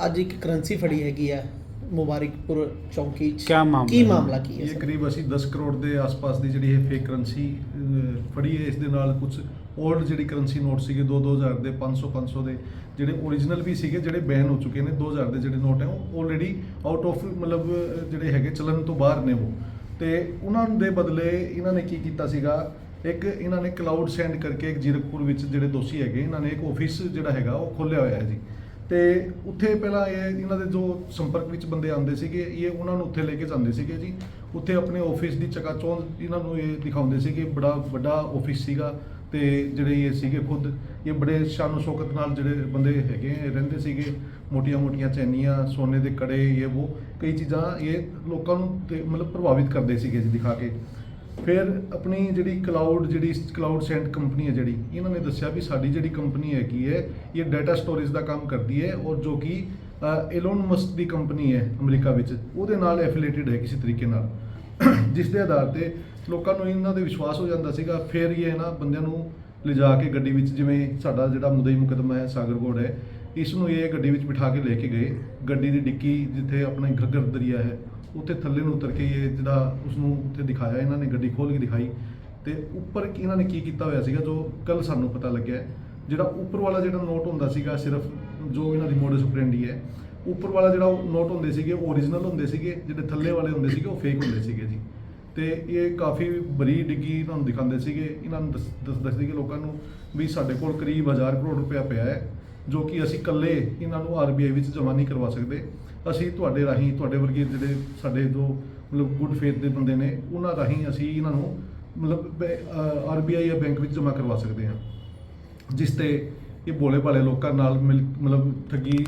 ਅੱਜ ਇੱਕ ਕਰੰਸੀ ਫੜੀ ਹੈਗੀ ਆ ਮੁਬਾਰਕਪੁਰ ਚੌਂਕੀ 'ਚ ਕਿਆ ਮਾਮਲਾ ਕੀ ਹੈ? ਮਾਮਲਾ ਕੀ ਹੈ ਇਹ ਸਰ? ਕਰੀਬ ਅਸੀਂ 10 ਕਰੋੜ ਦੇ ਆਸ-ਪਾਸ ਦੀ ਜਿਹੜੀ ਇਹ ਫੇਕ ਕਰੰਸੀ ਫੜੀ ਹੈ ਇਸ ਦੇ ਨਾਲ ਕੁਝ 올ਡ ਜਿਹੜੀ ਕਰੰਸੀ ਨੋਟ ਸੀਗੇ 2-2000 ਦੇ 500-500 ਦੇ ਜਿਹੜੇ ਓਰੀਜਨਲ ਵੀ ਸੀਗੇ ਜਿਹੜੇ ਬੈਨ ਹੋ ਚੁੱਕੇ ਨੇ 2000 ਦੇ ਜਿਹੜੇ ਨੋਟ ਹੈ ਉਹ ਆਲਰੇਡੀ ਆਊਟ ਆਫ ਮਤਲਬ ਅਹ, ਜਿਹੜੇ ਹੈਗੇ ਚਲਨ ਤੋਂ ਬਾਹਰ ਨੇ ਉਹ ਤੇ ਉਹਨਾਂ ਦੇ ਬਦਲੇ ਇਹਨਾਂ ਨੇ ਕੀ ਕੀਤਾ ਸੀਗਾ ਇੱਕ ਇਹਨਾਂ ਨੇ ਕਲਾਊਡ ਸੈਂਡ ਕਰਕੇ ਇੱਕ ਜੀਰਕਪੁਰ ਵਿੱਚ ਜਿਹੜੇ ਦੋਸ਼ੀ ਹੈਗੇ ਇਹਨਾਂ ਨੇ ਇੱਕ ਆਫਿਸ ਜਿਹੜਾ ਹੈਗਾ ਉਹ ਖੋਲ੍ਹਿਆ ਹੋਇਆ ਹੈ ਜੀ ਤੇ ਉੱਥੇ ਪਹਿਲਾਂ ਇਹ ਇਹਨਾਂ ਦੇ ਜੋ ਸੰਪਰਕ ਵਿੱਚ ਬੰਦੇ ਆਉਂਦੇ ਸੀਗੇ, ਇਹ ਉਹਨਾਂ ਨੂੰ ਉੱਥੇ ਲੈ ਕੇ ਜਾਂਦੇ ਸੀਗੇ ਜੀ। ਉੱਥੇ ਆਪਣੇ ਆਫਿਸ ਦੀ ਚਕਾਚੌਂਧ ਇਹਨਾਂ ਨੂੰ ਇਹ ਦਿਖਾਉਂਦੇ ਸੀਗੇ, ਬੜਾ ਵੱਡਾ ਆਫਿਸ ਸੀਗਾ ਤੇ ਜਿਹੜੇ ਇਹ ਸੀਗੇ ਖੁਦ, ਇਹ ਬੜੇ ਸ਼ਾਨੋ ਸ਼ੌਕਤ ਨਾਲ ਜਿਹੜੇ ਬੰਦੇ ਹੈਗੇ ਰਹਿੰਦੇ ਸੀਗੇ। ਮੋਟੀਆਂ-ਮੋਟੀਆਂ ਚੈਨੀਆਂ, ਸੋਨੇ ਦੇ ਕੜੇ, ਇਹ ਉਹ, ਕਈ ਚੀਜ਼ਾਂ ਇਹ ਲੋਕਾਂ ਨੂੰ ਤੇ ਮਤਲਬ ਪ੍ਰਭਾਵਿਤ ਕਰਦੇ ਸੀਗੇ ਜੀ ਦਿਖਾ ਕੇ। ਫਿਰ ਆਪਣੀ ਜਿਹੜੀ ਕਲਾਊਡ ਜਿਹੜੀ ਕਲਾਊਡ ਸੈਂਟ ਕੰਪਨੀ ਹੈ ਜਿਹੜੀ, ਇਹਨਾਂ ਨੇ ਦੱਸਿਆ ਵੀ ਸਾਡੀ ਜਿਹੜੀ ਕੰਪਨੀ ਹੈਗੀ ਹੈ, ਇਹ ਡਾਟਾ ਸਟੋਰੇਜ ਦਾ ਕੰਮ ਕਰਦੀ ਹੈ ਔਰ ਜੋ ਕਿ ਐਲੋਨ ਮਸਕ ਦੀ ਕੰਪਨੀ ਹੈ ਅਮਰੀਕਾ ਵਿੱਚ, ਉਹਦੇ ਨਾਲ ਐਫੀਲੀਏਟਡ ਹੈ ਕਿਸੇ ਤਰੀਕੇ ਨਾਲ। ਜਿਸ ਦੇ ਆਧਾਰ ਤੇ ਲੋਕਾਂ ਨੂੰ ਇਹਨਾਂ 'ਤੇ ਵਿਸ਼ਵਾਸ ਹੋ ਜਾਂਦਾ ਸੀਗਾ, ਫਿਰ ਇਹ ਨਾ ਬੰਦਿਆਂ ਨੂੰ ਲਿਜਾ ਕੇ ਗੱਡੀ ਵਿੱਚ, ਜਿਵੇਂ ਸਾਡਾ ਜਿਹੜਾ ਮੁਦਈ ਮੁਕਦਮਾ ਹੈ ਸਾਗਰਗੋੜ ਹੈ ਇਸ ਨੂੰ ਇਹ ਗੱਡੀ ਵਿੱਚ ਬਿਠਾ ਕੇ ਲੈ ਕੇ ਗਏ। ਗੱਡੀ ਦੀ ਡਿੱਕੀ ਜਿੱਥੇ ਆਪਣਾ ਘੱਗਰ ਦਰਿਆ ਹੈ, ਉੱਥੇ ਥੱਲੇ ਨੂੰ ਉਤਰ ਕੇ ਇਹ ਜਿਹੜਾ ਉਸ ਨੂੰ ਉੱਥੇ ਦਿਖਾਇਆ, ਇਹਨਾਂ ਨੇ ਗੱਡੀ ਖੋਲ ਕੇ ਦਿਖਾਈ। ਤੇ ਉੱਪਰ ਇਹਨਾਂ ਨੇ ਕੀ ਕੀਤਾ ਹੋਇਆ ਸੀਗਾ, ਜੋ ਕੱਲ ਸਾਨੂੰ ਪਤਾ ਲੱਗਿਆ ਜਿਹੜਾ ਉੱਪਰ ਵਾਲਾ ਜਿਹੜਾ ਨੋਟ ਹੁੰਦਾ ਸੀਗਾ, ਸਿਰਫ ਜੋ ਇਹਨਾਂ ਦੀ ਮੋਡਸ ਆਪਰੈਂਡੀ ਹੈ, ਉੱਪਰ ਵਾਲਾ ਜਿਹੜਾ ਨੋਟ ਹੁੰਦੇ ਸੀਗੇ, ਉਹ ਓਰੀਜਨਲ ਹੁੰਦੇ ਸੀਗੇ, ਜਿਹੜੇ ਥੱਲੇ ਵਾਲੇ ਹੁੰਦੇ ਸੀਗੇ, ਉਹ ਫੇਕ ਹੁੰਦੇ ਸੀਗੇ ਜੀ। ਤੇ ਇਹ ਕਾਫੀ ਬਰੀ ਡਿੱਗੀ ਇਹਨਾਂ ਨੂੰ ਦਿਖਾਉਂਦੇ ਸੀਗੇ, ਇਹਨਾਂ ਨੂੰ ਦੱਸ- ਦੱਸ- ਦੱਸਦੇ ਕਿ ਲੋਕਾਂ ਨੂੰ ਵੀ ਸਾਡੇ ਕੋਲ ਕਰੀਬ 1000 ਕਰੋੜ ਰੁਪਇਆ ਪਿਆ ਹੈ। ਜੋ ਕਿ ਅਸੀਂ ਇਕੱਲੇ ਇਹਨਾਂ ਨੂੰ ਆਰਬੀਆਈ ਵਿੱਚ ਜਮ੍ਹਾਂ ਨਹੀਂ ਕਰਵਾ ਸਕਦੇ। ਅਸੀਂ ਤੁਹਾਡੇ ਰਾਹੀਂ, ਤੁਹਾਡੇ ਵਰਗੇ ਜਿਹੜੇ ਸਾਡੇ ਜੋ ਮਤਲਬ ਗੁੱਡ ਫੇਥ ਦੇ ਬੰਦੇ ਨੇ, ਉਹਨਾਂ ਰਾਹੀਂ ਅਸੀਂ ਇਹਨਾਂ ਨੂੰ ਮਤਲਬ ਆਰਬੀਆਈ ਜਾਂ ਬੈਂਕ ਵਿੱਚ ਜਮ੍ਹਾਂ ਕਰਵਾ ਸਕਦੇ ਹਾਂ। ਜਿਸ ਤੇ ਇਹ ਬੋਲੇ ਭਾਲੇ ਲੋਕਾਂ ਨਾਲ ਮਿਲ, ਮਤਲਬ ਠੱਗੀ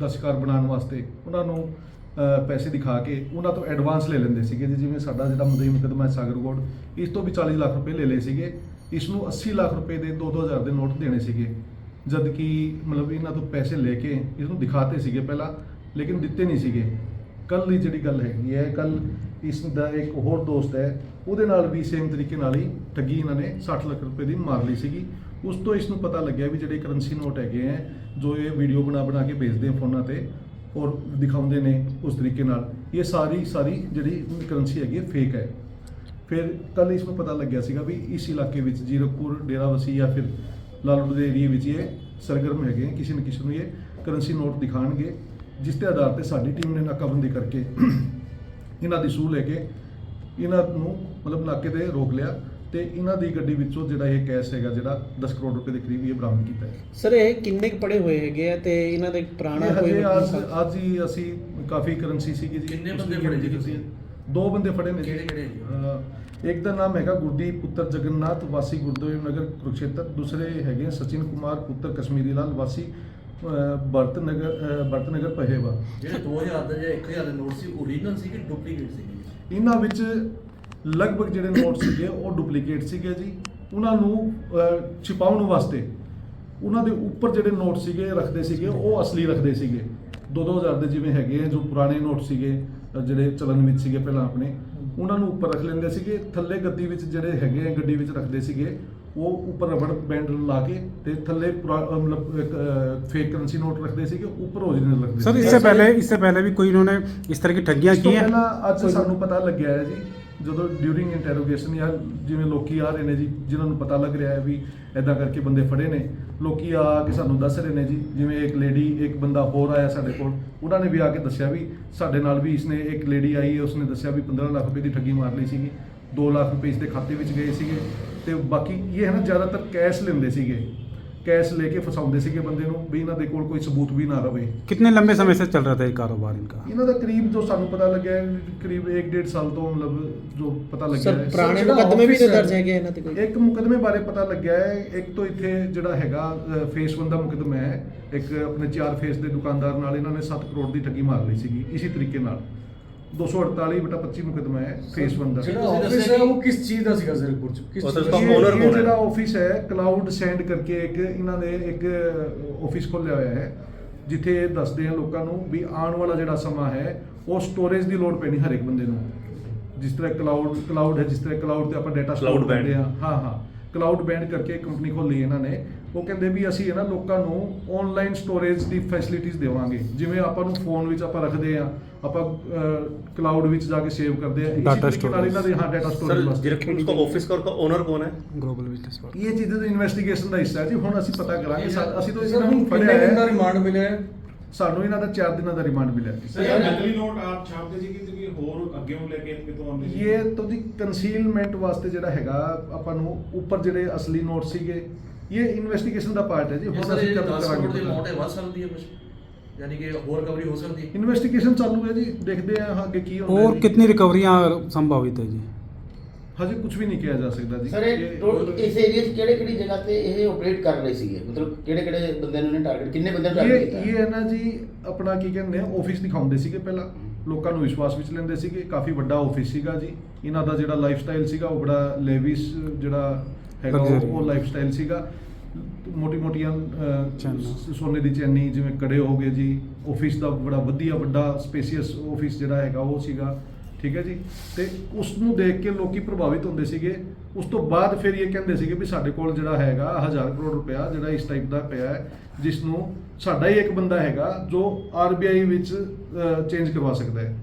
ਦਾ ਸ਼ਿਕਾਰ ਬਣਾਉਣ ਵਾਸਤੇ ਉਹਨਾਂ ਨੂੰ ਪੈਸੇ ਦਿਖਾ ਕੇ ਉਹਨਾਂ ਤੋਂ ਐਡਵਾਂਸ ਲੈ ਲੈਂਦੇ ਸੀਗੇ ਜੀ। ਜਿਵੇਂ ਸਾਡਾ ਜਿਹੜਾ ਮੁਦਈ ਮੁਕਦਮਾ ਹੈ ਸਾਗਰਗੋਡ ਇਸ ਤੋਂ ਵੀ 40 ਲੱਖ ਰੁਪਏ ਲੈ ਲਏ ਸੀਗੇ। ਇਸ ਨੂੰ 80 ਲੱਖ ਰੁਪਏ ਦੇ 2-2000 ਦੇ ਨੋਟ ਦੇਣੇ ਸੀਗੇ। ਜਦ ਕਿ ਮਤਲਬ ਇਹਨਾਂ ਤੋਂ ਪੈਸੇ ਲੈ ਕੇ ਇਸ ਨੂੰ ਦਿਖਾਤੇ ਸੀਗੇ ਪਹਿਲਾਂ, ਲੇਕਿਨ ਦਿੱਤੇ ਨਹੀਂ ਸੀਗੇ। ਕੱਲ ਦੀ ਜਿਹੜੀ ਗੱਲ ਹੈਗੀ ਹੈ ਕੱਲ ਇਸ ਦਾ ਇੱਕ ਹੋਰ ਦੋਸਤ ਹੈ, ਉਹਦੇ ਨਾਲ ਵੀ ਸੇਮ ਤਰੀਕੇ ਨਾਲ ਹੀ ਠੱਗੀ ਇਹਨਾਂ ਨੇ 60 ਲੱਖ ਰੁਪਏ ਦੀ ਮਾਰ ਲਈ ਸੀਗੀ। ਉਸ ਤੋਂ ਇਸ ਨੂੰ ਪਤਾ ਲੱਗਿਆ ਵੀ ਜਿਹੜੇ ਕਰੰਸੀ ਨੋਟ ਹੈਗੇ ਹੈ, ਜੋ ਇਹ ਵੀਡੀਓ ਬਣਾ ਬਣਾ ਕੇ ਭੇਜਦੇ ਆ ਫੋਨਾਂ ਤੇ ਔਰ ਦਿਖਾਉਂਦੇ ਨੇ ਉਸ ਤਰੀਕੇ ਨਾਲ, ਇਹ ਸਾਰੀ ਸਾਰੀ ਜਿਹੜੀ ਕਰੰਸੀ ਹੈਗੀ ਹੈ ਫੇਕ ਹੈ। ਫਿਰ ਕੱਲ ਇਸ ਨੂੰ ਪਤਾ ਲੱਗਿਆ ਸੀਗਾ ਵੀ ਇਸ ਇਲਾਕੇ ਵਿੱਚ ਜੀਰਕਪੁਰ ਡੇਰਾਵਸੀ ਜਾਂ ਫਿਰ ਲਾਲੂ ਦੇ ਏਰੀਏ ਵਿੱਚ ਇਹ ਸਰਗਰਮ ਹੈਗੇ ਕਿਸੇ ਨਾ ਕਿਸੇ ਨੂੰ ਇਹ ਕਰੰਸੀ ਨੋਟ ਦਿਖਾਣਗੇ ਜਿਸ ਦੇ ਆਧਾਰ ਤੇ ਸਾਡੀ ਟੀਮ ਨੇ ਨਾਕਾਬੰਦੀ ਕਰਕੇ ਇਹਨਾਂ ਦੀ ਸੂਹ ਲੈ ਕੇ ਇਹਨਾਂ ਨੂੰ ਮਤਲਬ ਨਾਕੇ ਤੇ ਰੋਕ ਲਿਆ ਤੇ ਇਹਨਾਂ ਦੀ ਗੱਡੀ ਵਿੱਚੋਂ ਜਿਹੜਾ ਇਹ ਕੈਸ਼ ਹੈਗਾ ਜਿਹੜਾ 10 ਕਰੋੜ ਰੁਪਏ ਦੇ ਕਰੀਬ ਇਹ ਬਰਾਮਦ ਕੀਤਾ ਹੈ। ਸਰ ਇਹ ਕਿੰਨੇ ਕੁ ਪੜੇ ਹੋਏ ਹੈਗੇ ਆ ਤੇ ਇਹਨਾਂ ਦੇ ਪੁਰਾਣਾ ਕੋਈ ਅੱਜ ਹੀ ਅਸੀਂ ਕਾਫੀ ਕਰੰਸੀ ਸੀਗੀ ਜੀ। ਕਿੰਨੇ ਬੰਦੇ ਫੜੇ ਜੀ ਤੁਸੀਂ? ਦੋ ਬੰਦੇ ਫੜੇ ਨੇ ਕਿਹੜੇ- ਕਿਹੜੇ? ਅਹ ਇੱਕ ਦਾ ਨਾਮ ਹੈਗਾ ਗੁਰਦੀਪ ਪੁੱਤਰ ਜਗਨਨਾਥ ਵਾਸੀ ਗੁਰਦੇਵ ਨਗਰ ਕੁਰੂਕਸ਼ੇਤਰ। ਦੂਸਰੇ ਹੈਗੇ ਸਚਿਨ ਕੁਮਾਰ ਪੁੱਤਰ ਕਸ਼ਮੀਰੀ ਲਾਲ ਵਾਸੀ ਬਰਤ ਨਗਰ ਬਰਤ ਨਗਰ ਪਹਿਵਾ। ਜਿਹੜੇ 2000 ਦੇ ਜਾਂ 1000 ਦੇ ਨੋਟ ਸੀ ਓਰੀਜਨਲ ਸੀ ਕਿ ਡੁਪਲੀਕੇਟ ਸੀ ਇਹਨਾਂ ਵਿੱਚ ਲਗਭਗ ਜਿਹੜੇ ਨੋਟ ਸੀਗੇ ਉਹ ਡੁਪਲੀਕੇਟ ਸੀਗੇ ਜੀ। ਉਹਨਾਂ ਨੂੰ ਅਹ, ਛਿਪਾਉਣ ਵਾਸਤੇ ਉਹਨਾਂ ਦੇ ਉੱਪਰ ਜਿਹੜੇ ਨੋਟ ਸੀਗੇ ਰੱਖਦੇ ਸੀਗੇ ਉਹ ਅਸਲੀ ਰੱਖਦੇ ਸੀਗੇ। 2000 ਦੇ ਜਿਵੇਂ ਹੈਗੇ ਆ ਜੋ ਪੁਰਾਣੇ ਨੋਟ ਸੀਗੇ ਜਿਹੜੇ ਚਲਨ ਵਿੱਚ ਸੀਗੇ ਪਹਿਲਾਂ ਆਪਣੇ ਉਹਨਾਂ ਨੂੰ ਉੱਪਰ ਰੱਖ ਲੈਂਦੇ ਸੀਗੇ ਥੱਲੇ ਗੱਦੀ ਵਿੱਚ ਜਿਹੜੇ ਹੈਗੇ ਆ ਗੱਡੀ ਵਿੱਚ ਰੱਖਦੇ ਸੀਗੇ ਉਹ ਉੱਪਰ ਰਬੜ ਬੈਂਡ ਲਾ ਕੇ ਤੇ ਥੱਲੇ ਮਤਲਬ ਇੱਕ ਫੇਕ ਕਰੰਸੀ ਨੋਟ ਰੱਖਦੇ ਸੀਗੇ ਉੱਪਰ ਹੋ ਓਰੀਜਨਲ ਲੱਗਦੇ ਸਰ ਇਸ ਤੋਂ ਪਹਿਲੇ ਇਸ ਤੋਂ ਪਹਿਲੇ ਵੀ ਕੋਈ ਉਹਨਾਂ ਨੇ ਇਸ ਤਰ੍ਹਾਂ ਦੀ ਠੱਗੀਆਂ ਕੀਤੀਆਂ ਪਹਿਲਾਂ ਅੱਜ ਸਾਨੂੰ ਪਤਾ ਲੱਗਿਆ ਹੈ ਜੀ ਜਦੋਂ ਡਿਊਰਿੰਗ ਇੰਟਰੋਗੇਸ਼ਨ ਯਾਰ ਜਿਵੇਂ ਲੋਕੀ ਆ ਰਹੇ ਨੇ ਜੀ ਜਿਨ੍ਹਾਂ ਨੂੰ ਪਤਾ ਲੱਗ ਰਿਹਾ ਹੈ ਵੀ ਐਦਾਂ ਕਰਕੇ ਬੰਦੇ ਫੜੇ ਨੇ ਲੋਕੀ ਆ ਕੇ ਸਾਨੂੰ ਦੱਸ ਰਹੇ ਨੇ ਜੀ, ਜਿਵੇਂ ਇੱਕ ਲੇਡੀ ਇੱਕ ਬੰਦਾ ਹੋਰ ਆਇਆ ਸਾਡੇ ਕੋਲ, ਉਹਨਾਂ ਨੇ ਵੀ ਆ ਕੇ ਦੱਸਿਆ ਵੀ ਸਾਡੇ ਨਾਲ ਵੀ ਇਸਨੇ ਇੱਕ ਲੇਡੀ ਆਈ ਹੈ ਉਸਨੇ ਦੱਸਿਆ ਵੀ 15 ਲੱਖ ਰੁਪਏ ਦੀ ਠੱਗੀ ਮਾਰ ਲਈ ਸੀਗੀ 2 ਲੱਖ ਰੁਪਏ ਇਸਦੇ ਖਾਤੇ ਵਿੱਚ ਗਏ ਸੀਗੇ, ਤੇ ਬਾਕੀ ਇਹ ਹੈ ਨਾ, ਜ਼ਿਆਦਾਤਰ ਕੈਸ਼ ਲੈਂਦੇ ਸੀਗੇ। ਕੈਸ਼ ਲੈ ਕੇ ਫਸਾਉਂਦੇ ਸੀਗੇ ਬੰਦੇ ਨੂੰ ਵੀ ਇਹਨਾਂ ਦੇ ਕੋਲ ਕੋਈ ਸਬੂਤ ਵੀ ਨਾ ਰਵੇ कितने लंबे समय से चल रहा था ये कारोबार इनका ਇਹਨਾਂ ਦਾ ਕਰੀਬ ਜੋ ਸਾਨੂੰ ਪਤਾ ਲੱਗਿਆ ਹੈ, ਕਰੀਬ 1.5 ਸਾਲ ਤੋਂ ਮਤਲਬ ਜੋ ਪਤਾ ਲੱਗਿਆ ਸਰ ਹੈ ਪੁਰਾਣੇ ਜਿਹੜਾ ਮੁਕੱਦਮੇ ਵੀ office ਤੇ ਹੈ, ਦਰਜ ਹੈਗੇ ਆ ਇਹਨਾਂ ਤੇ ਕੋਈ ਇੱਕ ਮੁਕਦਮੇ ਬਾਰੇ ਪਤਾ ਲੱਗਿਆ ਹੈ ਇੱਕ ਤੋਂ ਇੱਥੇ ਜਿਹੜਾ ਹੈਗਾ ਫੇਸ 1 ਦਾ ਮੁਕਦਮਾ ਹੈ ਇੱਕ ਆਪਣੇ ਚਾਰ ਫੇਸ ਦੇ ਦੁਕਾਨਦਾਰ ਨਾਲ ਇਹਨਾਂ ਨੇ 7 ਕਰੋੜ ਦੀ ਠੱਗੀ ਮਾਰ ਲਈ ਸੀਗੀ ਇਸੇ ਤਰੀਕੇ ਨਾਲ 248 ਬਟਾ 25 ਮੁਕਦਮਾ ਹੈ ਫੇਸ 1 ਦਾ। ਜਿਹੜਾ ਜਿਹੜਾ ਤੁਸੀਂ ਆਫਿਸ ਦੱਸਿਆ ਹੈ ਉਹ ਕਿਸ ਚੀਜ਼ ਦਾ ਸੀਗਾ ਜ਼ਰਕਪੁਰ ਚ? ਕਿਸ ਉਹ ਚੀਜ਼ ਤਾਂ ਦਾ? ਇਹ- owner ਇਹ ਕੌਣ ਹੈ? ਜਿਹੜਾ ਆਫਿਸ ਹੈ ਕਲਾਊਡ ਸੈਂਡ ਕਰਕੇ ਇੱਕ ਇਹਨਾਂ ਨੇ ਇੱਕ ਆਫਿਸ ਖੋਲ੍ਹਿਆ ਹੋਇਆ ਹੈ ਜਿੱਥੇ ਇਹ ਦੱਸਦੇ ਆ ਲੋਕਾਂ ਨੂੰ ਵੀ ਆਉਣ ਵਾਲਾ ਜਿਹੜਾ ਸਮਾਂ ਹੈ ਉਹ ਸਟੋਰੇਜ ਦੀ ਲੋੜ ਪੈਣੀ ਹਰ ਇੱਕ ਬੰਦੇ ਨੂੰ। ਜਿਸ ਤਰ੍ਹਾਂ ਕਲਾਊਡ ਕਲਾਊਡ ਹੈ ਜਿਸ ਤਰ੍ਹਾਂ ਕਲਾਊਡ ਤੇ ਆਪਾਂ ਡਾਟਾ Cloud band। ਕਰਦੇ ਆ ਹਾਂ। ਹਾਂ ਕਲਾਊਡ ਬੈਂਡ ਕਰਕੇ ਕੰਪਨੀ ਖੋਲੀ ਇਹਨਾਂ ਨੇ। ਉਹ ਕਹਿੰਦੇ ਵੀ ਅਸੀਂ ਹੈ ਨਾ ਲੋਕਾਂ ਨੂੰ ਆਨਲਾਈਨ ਸਟੋਰੇਜ ਦੀ ਫੈਸਿਲਿਟੀਜ਼ ਦੇਵਾਂਗੇ। ਜਿਵੇਂ ਆਪਾਂ ਨੂੰ ਫੋਨ ਵਿੱਚ ਆਪਾਂ ਰੱਖਦੇ ਆ ਆਪਾਂ ਕਲਾਉਡ ਵਿੱਚ ਜਾ ਕੇ ਸੇਵ ਕਰਦੇ ਆ ਡਾਟਾ ਸਟੋਰ ਇਹਨਾਂ ਦੇ ਹਾਂ ਡਾਟਾ ਸਟੋਰ ਸਰ ਡਾਇਰੈਕਟਲੀ ਉਸਕਾ ਆਫਿਸ ਕਾ ਓਨਰ ਕੌਣ ਹੈ? ਗਲੋਬਲ ਬਿਜ਼ਨਸ ਪਾਰਕ ਇਹ ਚੀਜ਼ਾਂ ਦੀ ਇਨਵੈਸਟੀਗੇਸ਼ਨ ਦਾ ਹਿੱਸਾ ਹੈ ਜੀ ਹੁਣ ਅਸੀਂ ਪਤਾ ਕਰਾਂਗੇ ਅਸੀਂ ਤਾਂ ਇਹਨਾਂ ਨੂੰ ਫੜਿਆ ਹੈ। ਕਿੰਨਾ ਰਿਮਾਂਡ ਮਿਲਿਆ ਹੈ? ਸਾਨੂੰ ਇਹਨਾਂ ਦਾ 4 ਦਿਨਾਂ ਦਾ ਰਿਮਾਂਡ ਮਿਲਿਆ ਸਰ ਨਕਲੀ ਨੋਟ ਆਪ ਛਾਪਦੇ ਸੀ ਕਿ ਤੁਸੀਂ ਹੋਰ ਅੱਗੇ ਨੂੰ ਲੈ ਕੇ ਕਿਤੋਂ ਆਉਂਦੇ ਸੀ? ਇਹ ਤੋਂ ਦੀ ਕੰਸੀਲਮੈਂਟ ਵਾਸਤੇ ਜਿਹੜਾ ਹੈਗਾ ਆਪਾਂ ਨੂੰ ਉੱਪਰ ਜਿਹੜੇ ਅਸਲੀ ਨੋਟ ਸੀਗੇ ਇਹ ਇਨਵੈਸਟੀਗੇਸ਼ਨ ਦਾ ਪਾਰਟ ਹੈ ਜੀ ਹੁਣ ਅਸੀਂ ਕਰਾਂਗੇ ਸਰ ਇਹ 10 ਕਰੋੜ ਦੀ ਨੋਟ ਹੈ ਵੱਧ ਸਕਦੀ ਹੈ ਕੁਝ ਯਾਨੀ ਕਿ ਹੋਰ ਰਿਕਵਰੀ ਹੋ ਸਕਦੀ ਹੈ ਇਨਵੈਸਟੀਗੇਸ਼ਨ ਚਾਲੂ ਹੈ ਜੀ ਦੇਖਦੇ ਆ ਅੱਗੇ ਕੀ ਹੁੰਦਾ और ਜੀ। कितनी रिकवरियां संभावित है जी ਹਜੇ ਕੁਝ ਵੀ ਨਹੀਂ ਕਿਹਾ ਜਾ ਸਕਦਾ ਜੀ ਸਰ ਇਹ ਟੋ- ਇਸ ਏਰੀਆ 'ਚ ਕਿਹੜੇ ਕਿਹੜੀ ਜਗ੍ਹਾ ਤੇ ਇਹ ਆਪਰੇਟ ਕਰ ਰਹੇ ਸੀਗੇ ਮਤਲਬ ਕਿਹੜੇ ਕਿਹੜੇ ਬੰਦੇ ਨੂੰ ਇਹਨੇ ਟਾਰਗੇਟ ਕਿੰਨੇ ਬੰਦੇ ਨੂੰ ਟਾਰਗੇਟ ਇਹ ਕੀਤਾ ਇਹ ਹੈ ਨਾ ਜੀ ਆਪਣਾ ਕੀ ਕਹਿੰਦੇ ਆ ਆਫਿਸ ਦਿਖਾਉਂਦੇ ਸੀਗੇ ਪਹਿਲਾਂ ਲੋਕਾਂ ਨੂੰ ਵਿਸ਼ਵਾਸ ਵਿੱਚ ਲੈਂਦੇ ਸੀਗੇ ਕਾਫੀ ਵੱਡਾ ਆਫਿਸ ਸੀਗਾ ਜੀ ਇਹਨਾਂ ਦਾ ਜਿਹੜਾ ਲਾਈਫ ਸਟਾਈਲ ਸੀਗਾ ਉਹ ਬੜਾ ਲੇਵਿਸ ਜਿਹੜਾ ਹੈਗਾ ਉਹ- Luxury। ਉਹ ਲਾਈਫ ਸਟਾਈਲ ਸੀਗਾ ਮੋਟੀ ਮੋਟੀਆਂ ਚੈਨਾਂ। ਸੋਨੇ ਦੀ ਚੈਨੀ ਜਿਵੇਂ ਕੜੇ ਹੋ ਗਏ ਜੀ ਆਫਿਸ ਦਾ ਬੜਾ ਵਧੀਆ ਵੱਡਾ ਸਪੇਸੀਅਸ ਆਫਿਸ ਜਿਹੜਾ ਹੈਗਾ ਉਹ ਸੀਗਾ ਠੀਕ ਹੈ ਜੀ। ਤੇ ਉਸ ਨੂੰ ਦੇਖ ਕੇ ਲੋਕੀ ਪ੍ਰਭਾਵਿਤ ਹੁੰਦੇ ਸੀਗੇ। ਉਸ ਤੋਂ ਬਾਅਦ ਫਿਰ ਇਹ ਕਹਿੰਦੇ ਸੀਗੇ ਵੀ ਸਾਡੇ ਕੋਲ ਜਿਹੜਾ ਹੈਗਾ 1000 ਕਰੋੜ ਰੁਪਇਆ ਜਿਹੜਾ ਇਸ ਟਾਈਪ ਦਾ ਪਿਆ ਹੈ ਜਿਸ ਨੂੰ ਸਾਡਾ ਹੀ ਇੱਕ ਬੰਦਾ ਹੈਗਾ ਜੋ ਆਰਬੀਆਈ ਵਿੱਚ ਚੇਂਜ ਕਰਵਾ ਸਕਦਾ ਹੈ।